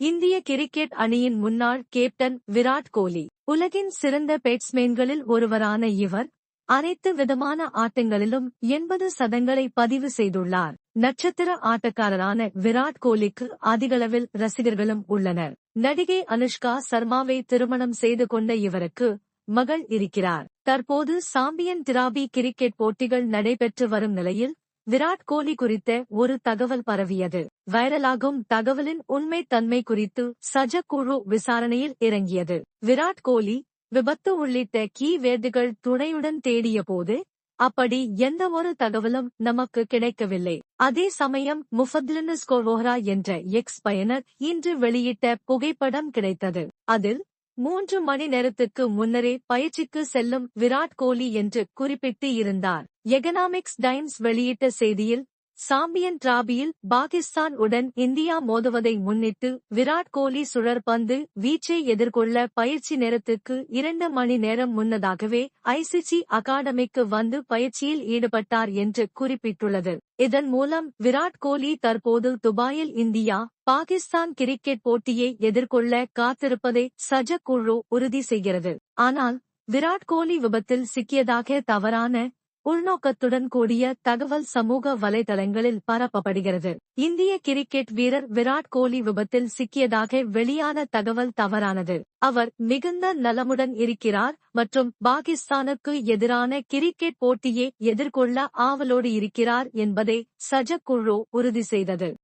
இந்திய கிரிக்கெட் அணியின் முன்னாள் கேப்டன் விராட் கோலி. உலகின் சிறந்த பேட்ஸ்மேன்களில் ஒருவரான இவர் அனைத்து விதமான ஆட்டங்களிலும் எண்பது சதங்களை பதிவு செய்துள்ளார். நட்சத்திர ஆட்டக்காரரான விராட் கோலிக்கு அதிகளவில் ரசிகர்களும் உள்ளனர். நடிகை அனுஷ்கா சர்மாவை திருமணம் செய்து கொண்ட இவருக்கு மகள் இருக்கிறார். தற்போது சாம்பியன் திராபி கிரிக்கெட் போட்டிகள் நடைபெற்று வரும் நிலையில் விராட் கோலி குறித்த ஒரு தகவல் பரவியது. வைரலாகும் தகவலின் உண்மை தன்மை குறித்து சஜ குழு விசாரணையில் இறங்கியது. விராட் கோலி விபத்து உள்ளிட்ட கீ வேர்டுகள் துணையுடன் தேடிய போது அப்படி எந்த ஒரு தகவலும் நமக்கு கிடைக்கவில்லை. அதே சமயம் முஃபத்லினஸ்கோவோஹரா என்ற எக்ஸ் பயனர் இன்று வெளியிட்ட புகைப்படம் கிடைத்தது. அதில் மூன்று மணி நேரத்துக்கு முன்னரே பயிற்சிக்கு செல்லும் விராட் கோலி என்று குறிப்பிட்டு இருந்தார். எகனாமிக்ஸ் டைம்ஸ் வெளியிட்ட செய்தியில் சாம்பியன் டிராபியில் பாகிஸ்தான் உடன் இந்தியா மோதுவதை முன்னிட்டு விராட் கோலி சுழற்பந்து வீச்சை எதிர்கொள்ள பயிற்சி நேரத்துக்கு இரண்டு மணி நேரம் முன்னதாகவே ஐசிசி அகாடமிக்கு வந்து பயிற்சியில் ஈடுபட்டார் என்று குறிப்பிட்டுள்ளது. இதன் மூலம் விராட் கோலி தற்போது துபாயில் இந்தியா பாகிஸ்தான் கிரிக்கெட் போட்டியை எதிர்கொள்ள காத்திருப்பதை சஜ குழு உறுதி செய்கிறது. ஆனால் விராட் கோலி விபத்தில் சிக்கியதாக தவறான உள்நோக்கத்துடன் கூடிய தகவல் சமூக வலைதளங்களில் பரப்பப்படுகிறது. இந்திய கிரிக்கெட் வீரர் விராட் கோலி விபத்தில் சிக்கியதாக வெளியான தகவல் தவறானது. அவர் மிகுந்த நலமுடன் இருக்கிறார் மற்றும் பாகிஸ்தானுக்கு எதிரான கிரிக்கெட் போட்டியை எதிர்கொள்ள ஆவலோடு இருக்கிறார் என்பதை சஜக் குழு உறுதி செய்தது.